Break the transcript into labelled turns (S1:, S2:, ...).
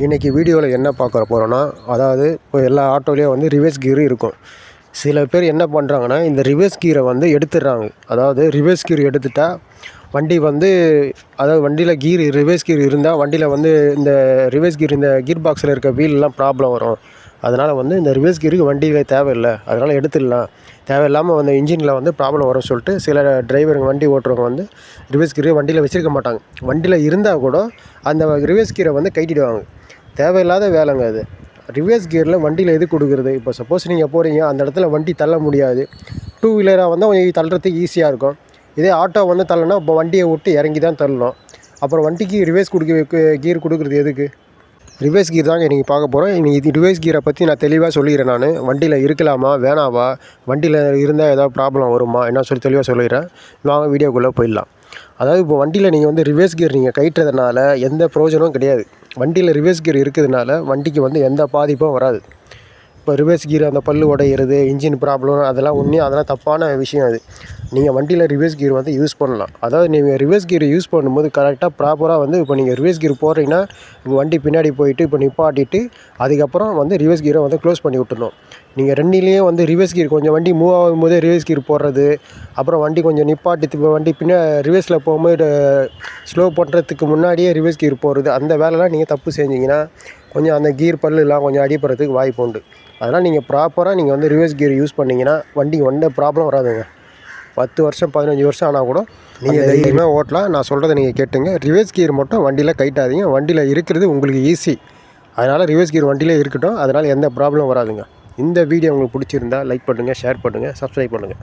S1: இன்றைக்கி வீடியோவில் என்ன பார்க்க போகிறோன்னா அதாவது இப்போ எல்லா ஆட்டோலேயும் வந்து ரிவர்ஸ் கீர் இருக்கும். சில பேர் என்ன பண்ணுறாங்கன்னா இந்த ரிவர்ஸ் கீரை வந்து எடுத்துடுறாங்க. அதாவது ரிவர்ஸ் கீர் எடுத்துட்டால் வண்டி வந்து அதாவது வண்டியில் கீர் ரிவர்ஸ் கீர் இருந்தால் வண்டியில் வந்து இந்த ரிவர்ஸ் கீர் இந்த கீர் பாக்ஸில் இருக்க வீல்லாம் ப்ராப்ளம் வரும். அதனால் வந்து இந்த ரிவர்ஸ் கீருக்கு வண்டியில் தேவையில்லை. அதனால் எடுத்துடலாம். தேவையில்லாமல் வந்து இன்ஜினில் வந்து ப்ராப்ளம் வரும்னு சொல்லிட்டு சில டிரைவருங்க வண்டி ஓட்டுறவங்க வந்து ரிவர்ஸ் கீரை வண்டியில் வச்சுருக்க மாட்டாங்க. வண்டியில் இருந்தால் கூட அந்த ரிவர்ஸ் கீரை வந்து கைட்டிடுவாங்க. தேவையில்லாத வேலைங்க அது. ரிவர்ஸ் கியரில் வண்டியில் எது கொடுக்குறது? இப்போ சப்போஸ் நீங்கள் போகிறீங்க அந்த இடத்துல வண்டி தள்ள முடியாது. டூ வீலராக வந்தால் கொஞ்சம் தள்ளுறதுக்கு ஈஸியாக இருக்கும். இதே ஆட்டோ வந்து தள்ளனா இப்போ வண்டியை விட்டு இறங்கி தான் தள்ளணும். அப்புறம் வண்டிக்கு ரிவர்ஸ் கொடுக்க கீர் கொடுக்குறது எதுக்கு? ரிவர்ஸ் கீர் தாங்க நீங்கள் பார்க்க போகிறோம் இன்னைக்கு இது ரிவர்ஸ் கீரை பற்றி நான் தெளிவாக சொல்லிடுறேன் நான். வண்டியில் இருக்கலாமா வேணாவா? வண்டியில் இருந்தால் ஏதாவது ப்ராப்ளம் வருமா? என்ன சொல்லி தெளிவாக சொல்லிடுறேன். வாங்க வீடியோக்குள்ளே போயிடலாம். அதாவது இப்போ வண்டியில் நீங்கள் வந்து ரிவர்ஸ் கியர் நீங்கள் கட்டுறதுனால எந்த ப்ரோஜனமும் கிடையாது. வண்டியில் ரிவர்ஸ் கியர் இருக்கிறதுனால வண்டிக்கு வந்து எந்த பாதிப்பும் வராது. இப்போ ரிவர்ஸ் கியர் அந்த பல்லு உடையிறது இன்ஜின் ப்ராப்ளம் அதெல்லாம் ஒன்றும் அதெல்லாம் தப்பான விஷயம் அது. நீங்கள் வண்டியில் ரிவர்ஸ் கீர் வந்து யூஸ் பண்ணலாம். அதாவது நீங்கள் ரிவர்ஸ் கீர் யூஸ் பண்ணும்போது கரெக்டாக ப்ராப்பராக வந்து இப்போ நீங்கள் ரிவர்ஸ் கீர் போடுறீங்கன்னா வண்டி பின்னாடி போயிட்டு இப்போ நிப்பாட்டிட்டு அதுக்கப்புறம் வந்து ரிவர்ஸ் கீரை வந்து க்ளோஸ் பண்ணி விட்டுணும் நீங்கள் ரெண்டிலேயே வந்து ரிவர்ஸ் கீர் கொஞ்சம் வண்டி மூவ் ஆகும்போதே ரிவர்ஸ் கீர் போடுறது அப்புறம் வண்டி கொஞ்சம் நிப்பாட்டி வண்டி பின்ன ரிவர்ஸில் போகும்போது ஸ்லோ பண்ணுறதுக்கு முன்னாடியே ரிவர்ஸ் கீர் போடுறது அந்த வேலைலாம் நீங்கள் தப்பு செஞ்சீங்கன்னா கொஞ்சம் அந்த கீர் பல்லுலாம் கொஞ்சம் அடிப்படுறதுக்கு வாய்ப்பு உண்டு. அதனால் நீங்கள் ப்ராப்பராக நீங்கள் வந்து ரிவர்ஸ் கீர் யூஸ் பண்ணிங்கன்னா வண்டிக்கு எந்த ப்ராப்ளம் வராதுங்க. பத்து வருஷம் பதினஞ்சு வருஷம் ஆனால் கூட நீங்கள் தைரியமாக ஓட்டலாம். நான் சொல்கிறத நீங்கள் கேட்டுங்க. ரிவர்ஸ் கீர் மட்டும் வண்டியில் கைட்டாதீங்க. வண்டியில் இருக்கிறது உங்களுக்கு ஈஸி அதனால் ரிவர்ஸ் கீர் வண்டியிலே இருக்கட்டும். அதனால் எந்த ப்ராப்ளம் வராதுங்க. இந்த வீடியோ உங்களுக்கு பிடிச்சிருந்தா லைக் பண்ணுங்கள் ஷேர் பண்ணுங்கள் சப்ஸ்கிரைப் பண்ணுங்கள்